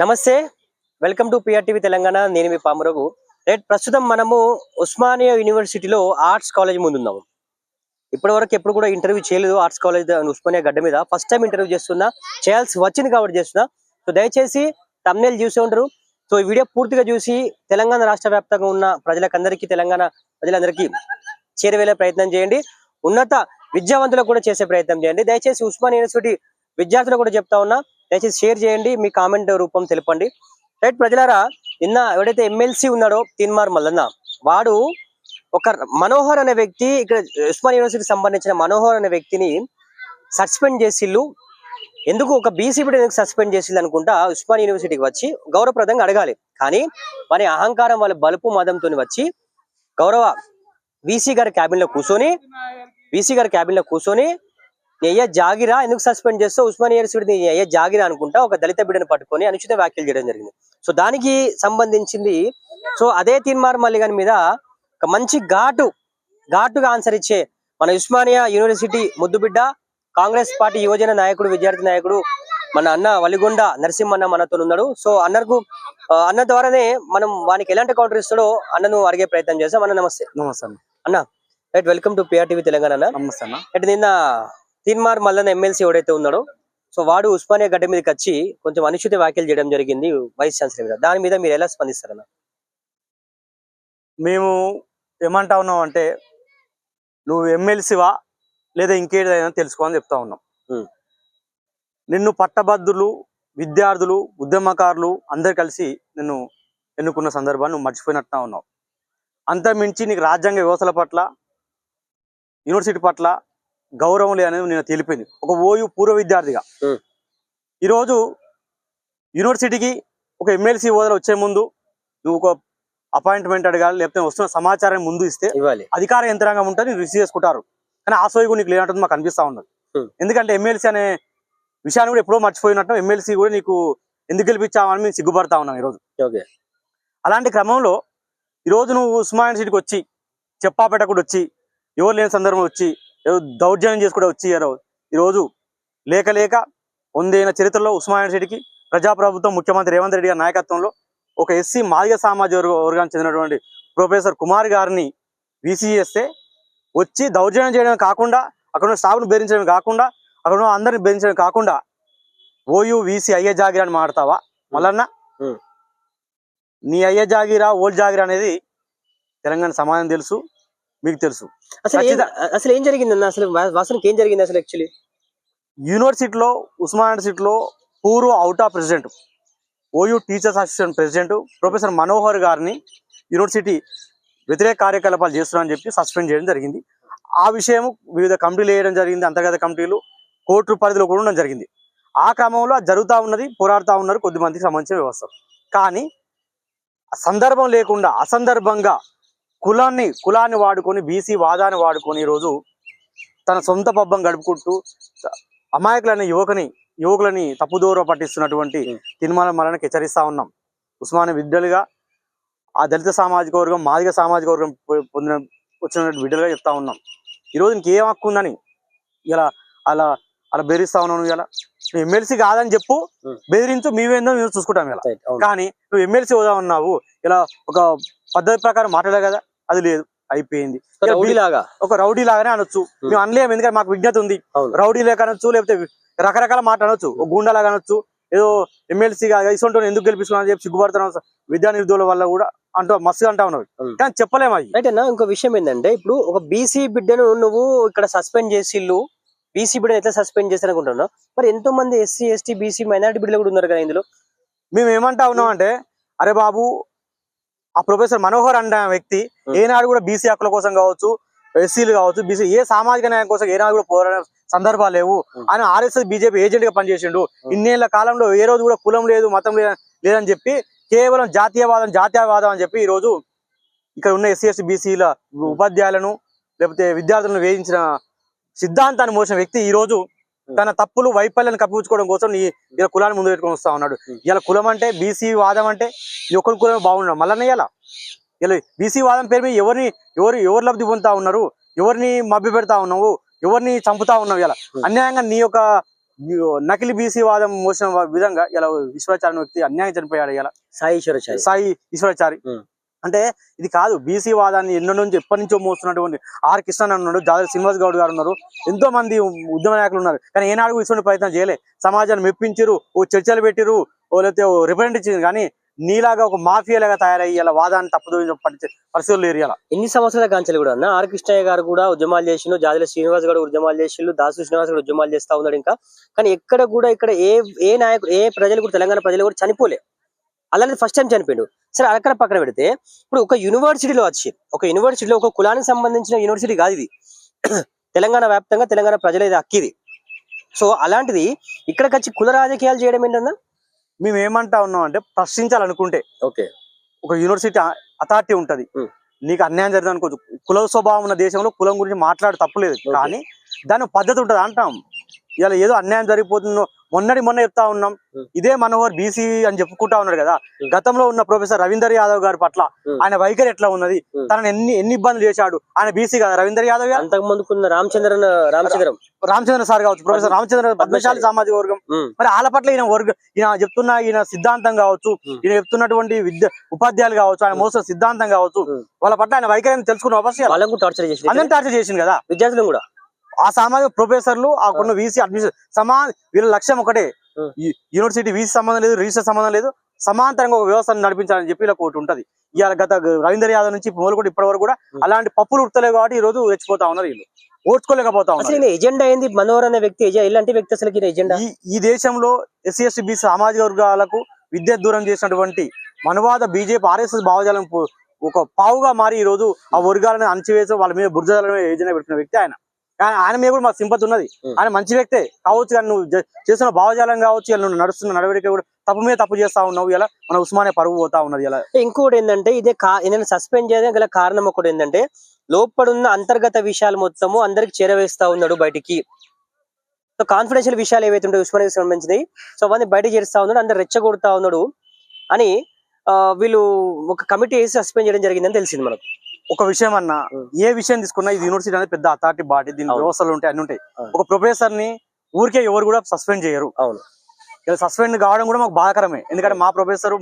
నమస్తే welcome to PRTV Telangana. నేను మీ పామరఘు. Rate ప్రస్తుతం మనము ఉస్మానియా యూనివర్సిటీలో ఆర్ట్స్ కాలేజ్ ముందు ఉన్నాము ఇప్పటి వరకు ఎప్పుడు కూడా ఇంటర్వ్యూ చేయలేదు ఆర్ట్స్ కాలేజ్ ఉస్మానియా గడ్డ మీద. ఫస్ట్ టైం ఇంటర్వ్యూ చేస్తున్నా చేయాల్సి వచ్చింది కాబట్టి చేస్తున్నా. సో దయచేసి తమ్నేల్ చూసే ఉంటారు. సో ఈ వీడియో పూర్తిగా చూసి తెలంగాణ రాష్ట్ర వ్యాప్తంగా ఉన్న ప్రజలకందరికీ తెలంగాణ ప్రజలందరికీ చేరవేలే ప్రయత్నం చేయండి. ఉన్నత విద్యావంతులకు కూడా చేసే ప్రయత్నం చేయండి. దయచేసి ఉస్మానియా యూనివర్సిటీ విద్యార్థులకు కూడా చెప్తా ఉన్నా దయచేసి షేర్ చేయండి మీ కామెంట్ రూపం తెలపండి. రైట్ ప్రజలారా నిన్న ఎవడైతే ఎమ్మెల్సీ ఉన్నాడో తీన్మార్ మల్లన్న వాడు ఒక మనోహర్ అనే వ్యక్తి ఇక్కడ ఉస్మాన్ యూనివర్సిటీకి సంబంధించిన మనోహర్ అనే వ్యక్తిని సస్పెండ్ చేసిళ్ళు ఎందుకు? ఒక బీసీ బిడ్డ ఎందుకు సస్పెండ్ చేసిళ్ళు అనుకుంటా ఉస్మాన్ యూనివర్సిటీకి వచ్చి గౌరవప్రదంగా అడగాలి. కానీ వారి అహంకారం వాళ్ళ బలుపు మదంతో వచ్చి గౌరవ వీసీ గారి క్యాబిన్లో కూర్చొని వీసీ గారి క్యాబిన్లో కూర్చొని అయ్యా జాగిరా ఎందుకు సస్పెండ్ చేస్తే ఉస్మాన్ యూనివర్సిటీ అయ్యా జాగిరా అనుకుంటా. ఒక దళిత బిడ్డను పట్టుకొని అనుచిత వ్యాఖ్యలు చేయడం జరిగింది. సో దానికి సంబంధించింది సో అదే తీన్మార్ మల్లిగన్ మీద ఒక మంచి ఘాటు ఘాటుగా ఆన్సర్ ఇచ్చే మన ఉస్మానియా యూనివర్సిటీ ముద్దుబిడ్డ కాంగ్రెస్ పార్టీ యువజన నాయకుడు విద్యార్థి నాయకుడు మన అన్న వలిగొండ నరసింహన్న మనతో ఉన్నాడు. సో అన్నకు అన్న ద్వారానే మనం వానికి ఎలాంటి కౌంటర్ ఇస్తాడో అన్నను అడిగే ప్రయత్నం చేస్తాం అన్న నమస్తే. నమస్తే అన్న. Right welcome to PR TV Telangana అన్న. నమస్తే అన్న. నిన్న తీన్మార్ మల్లన్న ఎమ్మెల్సీ ఎవడైతే ఉన్నాడో సో వాడు ఉస్మానియా గడ్డ మీదకి వచ్చి కొంచెం అనుచిత వ్యాఖ్యలు చేయడం జరిగింది వైస్ ఛాన్సలర్ మీద. దాని మీద మీరు ఎలా స్పందిస్తారన్న? మేము ఏమంటా ఉన్నాం అంటే నువ్వు ఎమ్మెల్సీవా లేదా ఇంకేదైనా తెలుసుకోవాలని చెప్తా ఉన్నాం. నిన్ను పట్టభద్రులు విద్యార్థులు ఉద్యమకారులు అందరు కలిసి నిన్ను ఎన్నుకున్న సందర్భాన్ని నువ్వు మర్చిపోయినట్టుగా ఉన్నావు. అంత మించి నీకు రాజ్యాంగ వ్యవస్థల పట్ల యూనివర్సిటీ పట్ల గౌరవం లేదనేది నేను తెలిపింది. ఒక ఓయు పూర్వ విద్యార్థిగా. ఈరోజు యూనివర్సిటీకి ఒక ఎమ్మెల్సీ హోదాలో వచ్చే ముందు నువ్వు ఒక అపాయింట్మెంట్ అడగాలి లేకపోతే వస్తున్న సమాచారం ముందు ఇస్తే ఇవ్వాలి. అధికార యంత్రాంగం ఉంటుంది రిసీవ్ చేసుకుంటారు. కానీ ఆ సోయి కూడా నీకు లేనట్టు మాకు అనిపిస్తా ఉన్నది. ఎందుకంటే ఎమ్మెల్సీ అనే విషయాన్ని కూడా ఎప్పుడో మర్చిపోయినట్టు ఎమ్మెల్సీ కూడా నీకు ఎందుకు గెలిపించామని మేము సిగ్గుపడతా ఉన్నాం ఈరోజు. ఓకే. అలాంటి క్రమంలో ఈరోజు నువ్వు ఉస్మాన్ సిటీకి వచ్చి చెప్పాపేట కూడా వచ్చి ఎవరు లేని సందర్భం వచ్చి దౌర్జన్యం చేసి కూడా వచ్చి ఈరో- ఈరోజు లేక లేక వందేళ్ళ చరిత్రలో ఉస్మాన్ సిటీకి ప్రజాప్రభుత్వం ముఖ్యమంత్రి రేవంత్ రెడ్డి గారి నాయకత్వంలో ఒక ఎస్సీ మాదిగ సామాజిక వర్గ- వర్గానికి చెందినటువంటి ప్రొఫెసర్ కుమార్ గారిని వీసీ చేస్తే వచ్చి దౌర్జన్యం చేయడం కాకుండా అక్కడ స్టాఫ్ను బెదిరించడం కాకుండా అక్కడ అందరిని బెదిరించడం కాకుండా ఓయూ వీసీ అయ్యే జాగిరా అని మాడతావా మళ్ళన్నా. నీ అయ్యే జాగిరా ఓల్డ్ జాగిరా అనేది తెలంగాణ సమాజం తెలుసు. మీకు తెలుసు. అసలు ఏం- అసలు ఏం జరిగిందన్న? అసలు వాసనకి ఏం జరిగింది అసలు యాక్చువల్లీ యూనివర్సిటీలో ఉస్మాన్ యూనివర్సిటీలో పూర్వ out of president OU teachers association president professor Manohar గారిని యూనివర్సిటీ వ్యతిరేక కార్యకలాపాలు చేస్తున్నారని చెప్పి సస్పెండ్ చేయడం జరిగింది. ఆ విషయం వివిధ కమిటీలు వేయడం జరిగింది అంతర్గత కమిటీలు కోర్టు పరిధిలో కూడా ఉండడం జరిగింది. ఆ క్రమంలో జరుగుతూ ఉన్నది పోరాడుతూ ఉన్నారు కొద్దిమందికి సంబంధించిన వ్యవస్థ కానీ సందర్భం లేకుండా అసందర్భంగా కులాన్ని కులాన్ని వాడుకొని బీసీ వాదాన్ని వాడుకొని ఈరోజు తన సొంత పబ్బం గడుపుకుంటూ అమాయకులైన యువకుని యువకులని తప్పుదూర పట్టిస్తున్నటువంటి. తిరుమల మరణకి హెచ్చరిస్తా ఉన్నాం. ఉస్మానియా విద్యలుగా ఆ దళిత సామాజిక వర్గం మాదిగ సామాజిక వర్గం పొందిన వచ్చిన బిడ్డలుగా చెప్తా ఉన్నాం. ఈరోజు ఇంకేం హక్కు ఉందని ఇలా అలా అలా బెదిరిస్తా ఉన్నాను ఇలా? నువ్వు ఎమ్మెల్సీ కాదని చెప్పు. బెదిరించు మీవేందో మేము చూసుకుంటాం ఇలా. కానీ నువ్వు ఎమ్మెల్సీ హోదా ఉన్నావు ఇలా ఒక పద్ధతి ప్రకారం మాట్లాడే కదా? అది లేదు అయిపోయింది. ఒక రౌడీ లాగానే అనొచ్చు. మేము అనలేము ఎందుకంటే మాకు విజ్ఞత ఉంది. రౌడీ లేక అనొచ్చు లేకపోతే రకరకాల మాట అనొచ్చు. ఒక గుండా లాగా అనొచ్చు. ఏదో ఎమ్మెల్సీ ఇసొంటి ఎందుకు గెలిపిస్తున్నాను చెప్పి సిగ్గుపడుతున్నాను విద్యా నిరుద్యోగుల వల్ల కూడా అంటూ మస్తు అంటా ఉన్నవి. అవును. కానీ చెప్పలేము రైట్ అన్న ఇంకో విషయం ఏంటంటే ఇప్పుడు ఒక బీసీ బిడ్డను నువ్వు ఇక్కడ సస్పెండ్ చేసిళ్ళు. బీసీ బిడ్డను ఎట్లా సస్పెండ్ చేస్తారు అనుకుంటున్నావు? మరి ఎంతో మంది ఎస్సీ ఎస్టీ బీసీ మైనారిటీ బిడ్డలు కూడా ఉన్నారు కదా ఇందులో? మేము ఏమంటా ఉన్నాం అంటే అరే బాబు ఆ ప్రొఫెసర్ మనోహర్ అన్న వ్యక్తి. ఏనాడు కూడా బీసీ హక్కుల కోసం కావచ్చు ఎస్సీలు కావచ్చు బీసీ ఏ సామాజిక న్యాయం కోసం ఏనాడు కూడా పోరాడే సందర్భాలు లేవు. ఆయన ఆర్ఎస్ఎస్ బీజేపీ ఏజెంట్గా పనిచేసిండు. ఇన్నేళ్ళ కాలంలో ఏ రోజు కూడా కులం లేదు మతం లేదు లేదని చెప్పి కేవలం జాతీయవాదం జాతీయవాదం అని చెప్పి ఈ రోజు ఇక్కడ ఉన్న ఎస్సీ ఎస్టీ బీసీల ఉపాధ్యాయులను లేకపోతే విద్యార్థులను వేయించిన సిద్ధాంతాన్ని మోసిన వ్యక్తి ఈ రోజు తన తప్పులు వైఫల్యాన్ని కప్పించుకోవడం కోసం ఈ ఇలా కులాన్ని ముందు పెట్టుకొని వస్తా ఉన్నాడు. ఇలా కులం అంటే బీసీ వాదం అంటే ఈ ఒక్కరి కులమే బాగున్నాడు మళ్ళీ ఇలా ఇలా బీసీ వాదం పేరు మీద ఎవరిని ఎవరు ఎవరు లబ్ధి పొందుతా ఉన్నారు? ఎవరిని మభ్య పెడతా ఉన్నావు? ఎవరిని చంపుతా ఉన్నావు ఇలా. అన్యాయంగా నీ యొక్క నకిలీ బీసీ వాదం మోసిన విధంగా ఇలా ఈశ్వరాచార్య వ్యక్తి అన్యాయం చనిపోయాడు ఇలా సాయి ఈశ్వరాచారి. సాయి ఈశ్వరాచారి. అంటే ఇది కాదు బీసీ వాదాన్ని ఎన్నో నుంచి ఎప్పటి నుంచో మోస్తున్నటువంటి ఆర్ కృష్ణ ఉన్నాడు జాదవ్ శ్రీనివాస్ గౌడ్ గారు ఉన్నారు. ఎంతో మంది ఉద్యమ నాయకులు ఉన్నారు. కానీ ఏనాడు ఇటువంటి ప్రయత్నం చేయలే. సమాజాన్ని మెప్పించిరు ఓ చర్చలు పెట్టిరు ఓ లేకపోతే ఓ రిప్రజెంట్ ఇచ్చింది కానీ నీలాగా ఒక మాఫియా లాగా వాదాన్ని తప్పదు పరిస్థితులు ఏరియాల ఎన్ని సంవత్సరాల కాంచెలు కూడా అన్న ఆర్ కృష్ణయ్య గారు కూడా ఉద్యమాలు చేసిండు జాజల శ్రీనివాస్ గారు ఉద్యమాలు చేసిండు దాసు శ్రీనివాస్ గారు ఉద్యమాలు చేస్తా ఉన్నాడు ఇంకా. కానీ ఎక్కడ కూడా ఇక్కడ ఏ ఏ నాయకుడు ఏ ప్రజలు కూడా తెలంగాణ ప్రజలు కూడా చనిపోలే. అలాంటి ఫస్ట్ టైం చనిపోయాడు. సరే అక్కడ పక్కన పెడితే ఇప్పుడు ఒక యూనివర్సిటీలో వచ్చి ఒక యూనివర్సిటీలో ఒక కులానికి సంబంధించిన యూనివర్సిటీ కాదు ఇది. తెలంగాణ వ్యాప్తంగా తెలంగాణ ప్రజలు ఇది. అక్కిది సో అలాంటిది ఇక్కడికి వచ్చి కుల రాజకీయాలు చేయడం ఏంటన్నా? మేము ఏమంటా ఉన్నాం అంటే ప్రశ్నించాలనుకుంటే. ఓకే. ఒక యూనివర్సిటీ అథారిటీ ఉంటది. నీకు అన్యాయం జరిగింది అనుకోవచ్చు. కుల స్వభావం ఉన్న దేశంలో కులం గురించి మాట్లాడు తప్పులేదు. కానీ దాని పద్ధతి ఉంటది అంటాం. ఇలా ఏదో అన్యాయం జరిగిపోతుందో మొన్నటి మొన్న చెప్తా ఉన్నాం. ఇదే మనోహర్ బీసీ అని చెప్పుకుంటా ఉన్నాడు కదా. గతంలో ఉన్న ప్రొఫెసర్ రవీందర్ యాదవ్ గారి పట్ల. ఆయన వైఖరి ఎట్లా ఉన్నది. తనని ఎన్ని ఎన్ని ఇబ్బందులు చేశాడు ఆయన బీసీ కదా రవీందర్ యాదవ్ గారు అంతకు ముందుకున్న రామచంద్రన్ రామచంద్రం రామచంద్ర సార్ కావచ్చు ప్రొఫెసర్ రామచంద్ర పద్మశాలి. సామాజిక వర్గం. మరి వాళ్ళ పట్ల ఈయన వర్గ ఈయన చెప్తున్న ఈయన సిద్ధాంతం కావచ్చు. ఈయన చెప్తున్నటువంటి విద్య ఉపాధ్యాయులు కావచ్చు ఆయన మోసం సిద్ధాంతం కావచ్చు. వాళ్ళ పట్ల ఆయన వైఖరిని తెలుసుకున్న అవసరం టార్చర్ చేసి టార్చర్ చేసింది కదా విద్యార్థులు కూడా ఆ సామాజిక ప్రొఫెసర్లు ఆ కొన్ని వీసీ అడ్మిషన్ సమా వీళ్ళ లక్ష్యం ఒకటే. యూనివర్సిటీ వీసీ సంబంధం లేదు రిజిస్టర్ సంబంధం లేదు సమాంతరంగా ఒక వ్యవస్థను నడిపించాలని చెప్పి ఇలా ఒకటి ఉంటది. ఇవాళ గత రవీంద్ర యాదవ్ నుంచి మొదలుకొని ఇప్పటి వరకు కూడా. అలాంటి పప్పులు ఉడతలేవు కాబట్టి ఈ రోజు రెచ్చిపోతా ఉన్నారు వీళ్ళు. ఓడ్చుకోలేకపోతా ఉన్నారు. ఎజెండా ఏంది? మనోహర్ అనే వ్యక్తి ఎలాంటి వ్యక్తి అసలు ఎజెండా? ఈ దేశంలో ఎస్సీ ఎస్టీ బీసీ సామాజిక వర్గాలకు విద్య దూరం చేసినటువంటి మనవాద బీజేపీ ఆర్ఎస్ఎస్ భావజాలం ఒక పావుగా మారి ఈ రోజు ఆ వర్గాలను అణచివేసి వాళ్ళ మీద బుర్జాల మీద ఏజెండా పెట్టిన వ్యక్తి ఆయన. ఆయన ఆయన మీద కూడా మాకు సింపతి ఉన్నది. ఆయన మంచి వ్యక్తే. కావచ్చు కానీ నువ్వు చేస్తున్న భావజాలం కావచ్చు ఇలా నువ్వు నడుస్తున్న నడవడిక కూడా తప్పు మీద తప్పు చేస్తా ఉన్నావు. ఇలా మన ఉస్మానియా పరుగు పోతా ఉన్నది. ఇలా ఇంకోటి ఏంటంటే ఇదే ఈయన సస్పెండ్ చేయడం గల కారణం ఒకటి ఏంటంటే లోపడున్న అంతర్గత విషయాలు మొత్తము అందరికి చేరవేస్తా ఉన్నాడు బయటికి. సో కాన్ఫిడెన్షియల్ విషయాలు ఏవైతే ఉంటాయో ఉస్మానికి సంబంధించినవి సో అవన్నీ బయటకు చేరుస్తా ఉన్నాడు అందరు రెచ్చగొడతా ఉన్నాడు అని ఆ, వీళ్ళు ఒక కమిటీ వేసి సస్పెండ్ చేయడం జరిగిందని తెలిసింది మనకు. ఒక విషయం అన్న. ఏ విషయం తీసుకున్నా ఇది యూనివర్సిటీ అనేది పెద్ద అథారిటీ బాడీ దీని. వ్యవస్థలు ఉంటాయి అన్ని ఉంటాయి. ఒక ప్రొఫెసర్ని ఊరికే ఎవరు కూడా సస్పెండ్ చేయరు అవును ఇలా సస్పెండ్ కావడం కూడా మాకు బాధాకరమే ఎందుకంటే మా ప్రొఫెసర్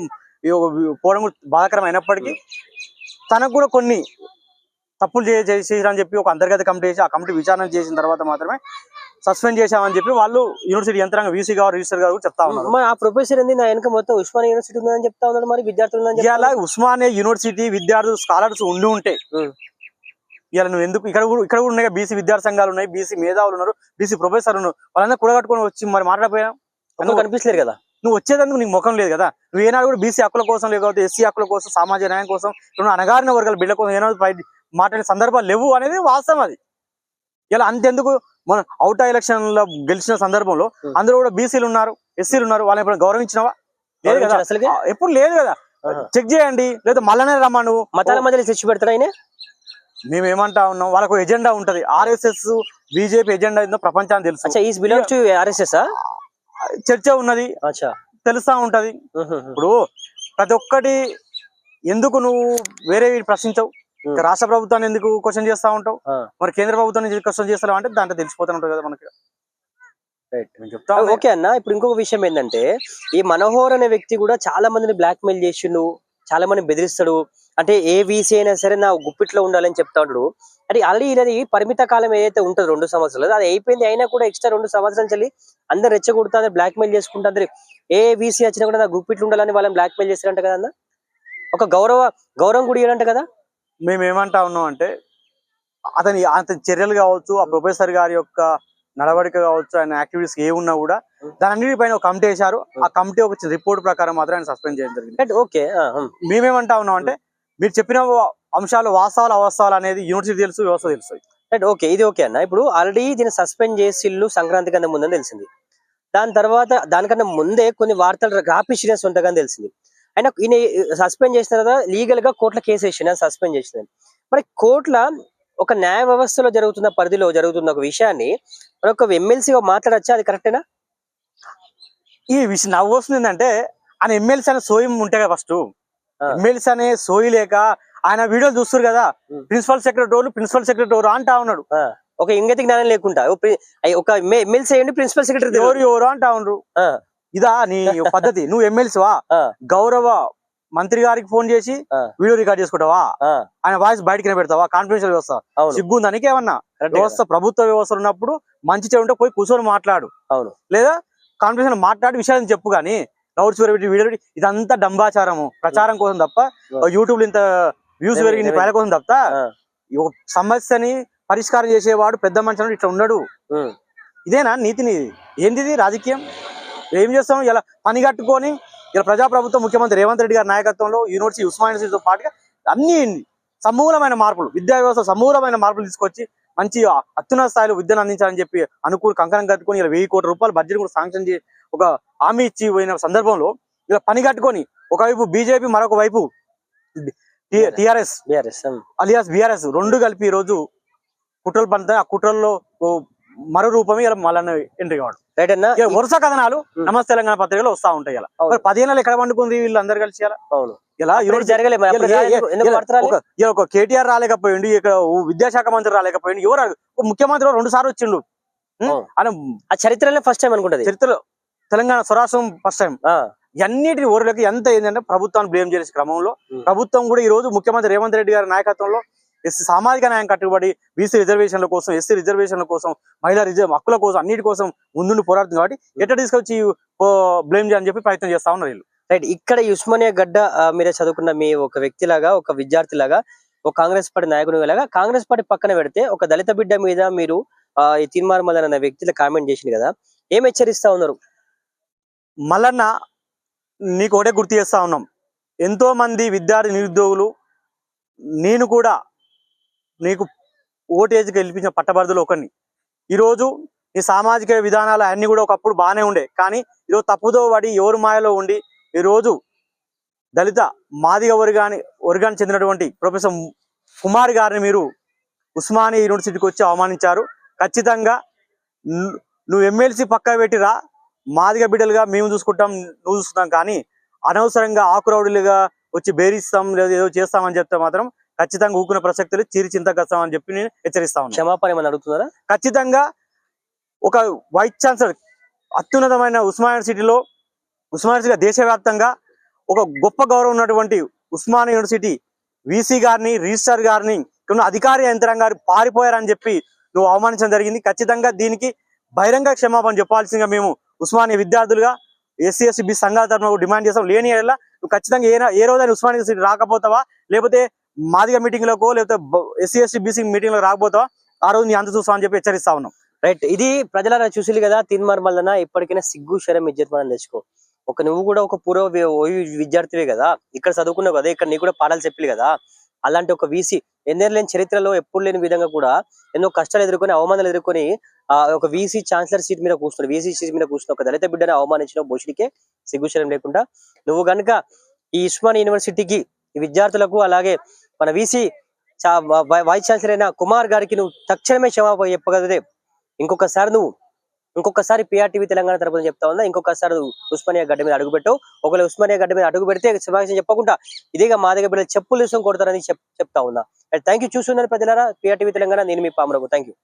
పోవడం కూడా బాధాకరం అయినప్పటికీ తనకు కూడా కొన్ని తప్పులు చే చేసేసారని చెప్పి ఒక అంతర్గత కమిటీ చేసి ఆ కమిటీ విచారణ చేసిన తర్వాత మాత్రమే సస్పెండ్ చేశామని చెప్పి వాళ్ళు యూనివర్సిటీ యంత్రాంగం వీసీ గారు రిజిస్టర్ గారు చెప్తా ఉన్నారు. మరి ఆ ప్రొఫెసర్ ఏంది? నా వెనక మొత్తం ఉస్మానియా యూనివర్సిటీ ఉందని చెప్తా ఉన్నాడు మరి విద్యార్థులు ఇవాళ ఉస్మానియా యూనివర్సిటీ విద్యార్థులు స్కాలర్స్ ఉండి ఉంటే. ఇవాళ నువ్వు ఎందుకు ఇక్కడ కూడా ఇక్కడ కూడా ఉన్నాయి బీసీ విద్యార్థి సంఘాలు ఉన్నాయి బీసీ మేధావులు ఉన్నారు బీసీ ప్రొఫెసర్ ఉన్నారు. వాళ్ళందరూ కూడగట్టుకొని వచ్చి మరి మాట్లాడిపోయాం ఒక్కరు కనిపిస్తలేరు కదా. నువ్వు వచ్చేందుకు నీకు ముఖం లేదు కదా. నువ్వు ఏనాడు కూడా బీసీ హక్కుల కోసం లేకపోతే ఎస్సీ హక్కుల కోసం సామాజిక న్యాయం కోసం నువ్వు అణగారిన వర్గాల బిడ్డ కోసం ఏనాడు మాట్లాడే సందర్భాలు లేవు అనేది వాస్తవం అది. ఇలా అంతెందుకు మన అవుట్ ఎలక్షన్లో గెలిచిన సందర్భంలో. అందరూ కూడా బీసీలు ఉన్నారు ఎస్సీలు ఉన్నారు వాళ్ళని ఎప్పుడు గౌరవించినవా? లేదు కదా. ఎప్పుడు లేదు కదా. చెక్ చేయండి లేదా మళ్ళనే రమ్మా నువ్వు మతాల మధ్యలో తెచ్చి పెడతాడు ఆయన మేము ఏమంటా ఉన్నాం వాళ్ళకు ఎజెండా ఉంటది. ఆర్ఎస్ఎస్ బీజేపీ ఎజెండా ఏందో ప్రపంచానికి తెలుసు. ఆర్ఎస్ఎస్ చర్చ ఉన్నది తెలుస్తా ఉంటది. ఇప్పుడు ప్రతి ఒక్కటి ఎందుకు నువ్వు వేరే ప్రశ్నించవు? రాష్ట్ర ప్రభుత్వాన్ని ఎందుకు క్వశ్చన్ చేస్తా ఉంటావు. మరి కేంద్ర ప్రభుత్వాన్ని క్వశ్చన్ చేస్తావు అంటే దాంట్లో తెలిసిపోతూ ఉంటుంది కదా మనకి. ఓకే అన్న ఇప్పుడు ఇంకొక విషయం ఏంటంటే ఈ మనోహర్ అనే వ్యక్తి కూడా చాలా మందిని బ్లాక్ మెయిల్ చేసిండు చాలా మందిని బెదిరిస్తాడు. అంటే ఏ వీసీ అయినా సరే నా గుప్పిట్లో ఉండాలని చెప్తా ఉంటాడు అంటే ఆల్రెడీ ఇది పరిమిత కాలం ఏదైతే ఉంటుందో రెండు సంవత్సరాలు అది అయిపోయింది. అయినా కూడా ఎక్స్ట్రా రెండు సంవత్సరాలు చల్లి అందరు రెచ్చగొడుతా అందరు బ్లాక్ మెయిల్ చేసుకుంటా అందరు ఏ వీసీ వచ్చినా కూడా నా గుప్పిట్లు ఉండాలని వాళ్ళని బ్లాక్ మెయిల్ చేస్తారంట కదా అన్న? ఒక గౌరవ గౌరవం కూడా ఇవ్వడంట కదా? మేము ఏమంటా ఉన్నాం అంటే అతని అతని చర్యలు కావచ్చు ఆ ప్రొఫెసర్ గారి యొక్క నడవడిక కావచ్చు ఆయన యాక్టివిటీస్ ఏ ఉన్నా కూడా దాని అన్నిటిపైన ఒక కమిటీ వేశారు. ఆ కమిటీ ఒక రిపోర్ట్ ప్రకారం మాత్రం ఆయన సస్పెండ్ చేయడం జరిగింది. రైట్ ఓకే మేమేమంటా ఉన్నాం అంటే మీరు చెప్పిన అంశాలు వాస్తవాలు అవాస్తవాలు అనేది యూనివర్సిటీ తెలుసు వ్యవస్థ తెలుసు. రైట్ ఓకే ఇది ఓకే అన్న. ఇప్పుడు ఆల్రెడీ దీన్ని సస్పెండ్ చేసిల్లు సంక్రాంతి కన్నా ముందని తెలిసింది. దాని తర్వాత దానికన్నా ముందే కొన్ని వార్తలు రాపి ఇన్సూరెన్స్ ఉంటుందని తెలిసింది. ఆయన ఈయన సస్పెండ్ చేసిన తర్వాత లీగల్గా కోర్టులో కేసు వేసిన సస్పెండ్ చేసిన మరి కోర్టుల ఒక న్యాయ వ్యవస్థలో జరుగుతున్న పరిధిలో జరుగుతున్న ఒక విషయాన్ని మరి ఒక ఎమ్మెల్సీగా మాట్లాడచ్చా? అది కరెక్టేనా? ఈ విషయం నవ్వు వస్తుంది ఏంటంటే ఆయన ఎమ్మెల్సీ అనే సోయి ఉంటే కదా ఫస్ట్. ఎమ్మెల్సీ అనే సోయి లేక ఆయన వీడియోలు చూస్తారు కదా. ప్రిన్సిపల్ సెక్రటరీ ప్రిన్సిపల్ సెక్రటరీ అంటా ఉన్నాడు. ఒక ఇంగతి జ్ఞానం లేకుండా ఒక ఎమ్మెల్సీ అయ్యండి ప్రిన్సిపల్ సెక్రటరీ ఎవరు ఎవరు అంటా ఉండ్రు. ఇదా నీ పద్ధతి. నువ్వు ఎమ్మెల్సీవా. గౌరవ మంత్రి గారికి ఫోన్ చేసి. వీడియో రికార్డ్ చేసుకుంటావా. ఆయన వాయిస్ బయటకి పెడతావా కాన్ఫిడెన్షియల్ వ్యవస్థ. సిగ్గుందానికి ఏమన్నా. వ్యవస్థ ప్రభుత్వ వ్యవస్థ ఉన్నప్పుడు మంచి చెడు ఉంటే పోయి కూర్చొని మాట్లాడు. అవును. లేదా కాన్ఫిడెన్స్ మాట్లాడి విషయాలను చెప్పు కానీ లౌడ్ స్పీకర్ పెట్టి వీడియో ఇదంతా డంబాచారము. ప్రచారం కోసం తప్ప యూట్యూబ్ ఇంత వ్యూస్ పెరిగింది. ప్రజల కోసం తప్ప సమస్యని పరిష్కారం చేసేవాడు పెద్ద మనిషి ఇట్లా ఉండడు. ఇదేనా నీతిని ఏంటిది? రాజకీయం? ఏం చేస్తాం? ఇలా పని కట్టుకొని ఇలా ప్రజాప్రభుత్వం ముఖ్యమంత్రి రేవంత్ రెడ్డి గారి నాయకత్వంలో యూనివర్సిటీ ఉస్మాన్ యూనివర్సిటీతో పాటుగా అన్ని సమూలమైన మార్పులు విద్యా వ్యవస్థ సమూలమైన మార్పులు తీసుకొచ్చి మంచి అత్యున్నత స్థాయిలో విద్యను అందించాలని చెప్పి అనుకూల కంకణం కట్టుకొని ఇలా వెయ్యి కోట్ల రూపాయల బడ్జెట్ కూడా శాంక్షన్ చేసి ఒక హామీ ఇచ్చి పోయిన సందర్భంలో ఇలా పని కట్టుకొని ఒకవైపు బీజేపీ మరొక వైపు టిఆర్ఎస్ ఉమ్. అలియాస్ బీఆర్ఎస్ రెండు కలిపి ఈ రోజు కుట్రలు పండుతాయి. ఆ కుట్రల్లో మరో రూపమే ఇలా మళ్ళీ ఎంట్రీ కావడం. రైట్ అన్న ఇక వరుస కథనాలు. నమస్తే తెలంగాణ పత్రికలో వస్తా ఉంటాయి ఇలా. మరి పదిహేను ఎక్కడ పండుకుంది వీళ్ళు అందరు కలిసి ఇలా అవును ఇలా ఈ ఇప్పుడు రోజు జరగలే మరి అప్పుడు ఇలా- రాలేదు. ఎందుకు ఇలా పడతారాలి? ఒక ఇలా ఒక కేటీఆర్ రాలేకపోయిండు ఇక ఓ విద్యాశాఖ మంత్రి రాలేకపోయిండు ఎవరు ముఖ్యమంత్రి రెండు సార్లు వచ్చిండు. ఆయన ఆ చరిత్రలో ఫస్ట్ టైం అనుకుంటది చరిత్రలో తెలంగాణ స్వరాష్ట్రం ఫస్ట్ టైం ఆ, అన్నిటి ఊర్లకి ఎంత ఏంటంటే ప్రభుత్వాన్ని బ్లేమ్ చేసే క్రమంలో. ప్రభుత్వం కూడా ఈ రోజు ముఖ్యమంత్రి రేవంత్ రెడ్డి గారి నాయకత్వంలో ఎస్సీ సామాజిక న్యాయం కట్టుబడి బీసీ రిజర్వేషన్ల కోసం ఎస్సీ రిజర్వేషన్ల కోసం మహిళా రిజర్వ్ హక్కుల కోసం అన్నిటి కోసం ముందుండి పోరాడుతుంది కాబట్టి ఎట్లా తీసుకొచ్చి బ్లేమ్ చేయాలని చెప్పి ప్రయత్నం చేస్తా ఉన్నారు వీళ్ళు. రైట్ ఇక్కడ ఉస్మానియా గడ్డ మీరే చదువుకున్న మీ ఒక వ్యక్తిలాగా ఒక విద్యార్థిలాగా ఒక కాంగ్రెస్ పార్టీ నాయకుని లాగా కాంగ్రెస్ పార్టీ పక్కన పెడితే ఒక దళిత బిడ్డ మీద మీరు ఈ తీర్మార్ అనే వ్యక్తిలో కామెంట్ చేసింది కదా ఏం హెచ్చరిస్తా ఉన్నారు? మల్లన్న నీకు ఒకటే గుర్తు చేస్తా ఉన్నాం. ఎంతో మంది విద్యార్థి నిరుద్యోగులు నేను కూడా నీకు ఓటేజ్కి గెలిపించిన పట్టభద్రులు ఒకరిని. ఈరోజు నీ సామాజిక విధానాలు అన్నీ కూడా ఒకప్పుడు బాగానే ఉండే. కానీ ఈరోజు తప్పుదో పడి ఎవరు మాయలో ఉండి ఈరోజు దళిత మాదిగ వర్గాని వర్గానికి చెందినటువంటి ప్రొఫెసర్ కుమార్ గారిని మీరు ఉస్మానియా యూనివర్సిటీకి వచ్చి అవమానించారు. ఖచ్చితంగా నువ్వు ఎమ్మెల్సీ పక్క పెట్టిరా మాదిగ బిడ్డలుగా మేము చూసుకుంటాం నువ్వు చూసుకుంటాం. కానీ అనవసరంగా ఆకురౌడులుగా వచ్చి బేరిస్తాం లేదా ఏదో చేస్తామని చెప్తే మాత్రం ఖచ్చితంగా ఊకునే ప్రసక్తులు చీరి చింతకస్తాం అని చెప్పి నేను హెచ్చరిస్తా ఉన్నాను క్షమాపణ ఏమని అడుగుతున్నారా? ఖచ్చితంగా ఒక వైస్ ఛాన్సలర్ అత్యున్నతమైన ఉస్మాన్ యూనివర్సిటీలో ఉస్మాన్ యూనివర్సిటీ దేశవ్యాప్తంగా ఒక గొప్ప గౌరవం ఉన్నటువంటి ఉస్మాన్ యూనివర్సిటీ వీసీ గారిని రిజిస్ట్రార్ గారిని ఇక్కడ అధికార యంత్రాంగారు పారిపోయారని చెప్పి నువ్వు అవమానించడం జరిగింది. ఖచ్చితంగా దీనికి బహిరంగ క్షమాపణ చెప్పాల్సిందిగా మేము ఉస్మానియా విద్యార్థులుగా ఎస్సీ ఎస్సీ బి సంఘాల తరఫున డిమాండ్ చేస్తాం. లేని ఏళ్ళ నువ్వు ఖచ్చితంగా ఏ ఏ రోజైనా ఉస్మానియా యూనివర్సిటీ రాకపోతావా? లేకపోతే మాదిగా మీటింగ్లకు లేకపోతే ఎస్సీ ఎస్సీ బీసీ మీటింగ్లో రాకపోతావా ఆ రోజు నీ అంత చూస్తా అని చెప్పి హెచ్చరిస్తా ఉన్నాం. రైట్. ఇది ప్రజల చూసిల్లు కదా తీన్మార్ మల్లన ఎప్పటికైనా సిగ్గు శరం ఇజ్జత్ మనం తెచ్చుకో. ఒక నువ్వు కూడా ఒక పూర్వ విద్యార్థివే కదా ఇక్కడ చదువుకున్నావు కదా ఇక్కడ నీకు కూడా పాఠాలు చెప్పాలి కదా అలాంటి ఒక వీసీ ఎన్నేరు లేని చరిత్రలో ఎప్పుడు లేని విధంగా కూడా ఎన్నో కష్టాలు ఎదుర్కొని అవమానాలు ఎదుర్కొని ఆ ఒక వీసీ ఛాన్సలర్ సీట్ మీద కూర్చున్నాడు వీసీ సీట్ మీద కూర్చున్న ఒక దళిత బిడ్డని అవమానించిన భూషుడికే సిగ్గుశరం లేకుండా. నువ్వు గనుక ఈ ఉస్మాన్ యూనివర్సిటీకి విద్యార్థులకు అలాగే మన వీసీ వైస్ ఛాన్సలర్ అయిన కుమార్ గారికి నువ్వు తక్షణమే క్షమాపణ చెప్పగలిగితే ఇంకొకసారి నువ్వు ఇంకొకసారి పిఆర్టీవీ తెలంగాణ తరపున చెప్తా ఉందా ఇంకొకసారి నువ్వు ఉస్మానియా గడ్డ మీద అడుగు పెట్టావు ఒకవేళ ఉస్మానియా గడ్డ మీద అడుగు పెడితే శుభాకాంక్షలు చెప్పకుండా ఇదేగా మా దగ్గర బిడ్డలు చెప్పులు తీసుకొని కొడతారని చెప్ చెప్తా ఉన్నా. థ్యాంక్ యూ చూస్తున్నారు ప్రజలారా. పిఆర్టీవీ తెలంగాణ నేను మీ పామరకు థ్యాంక్ యూ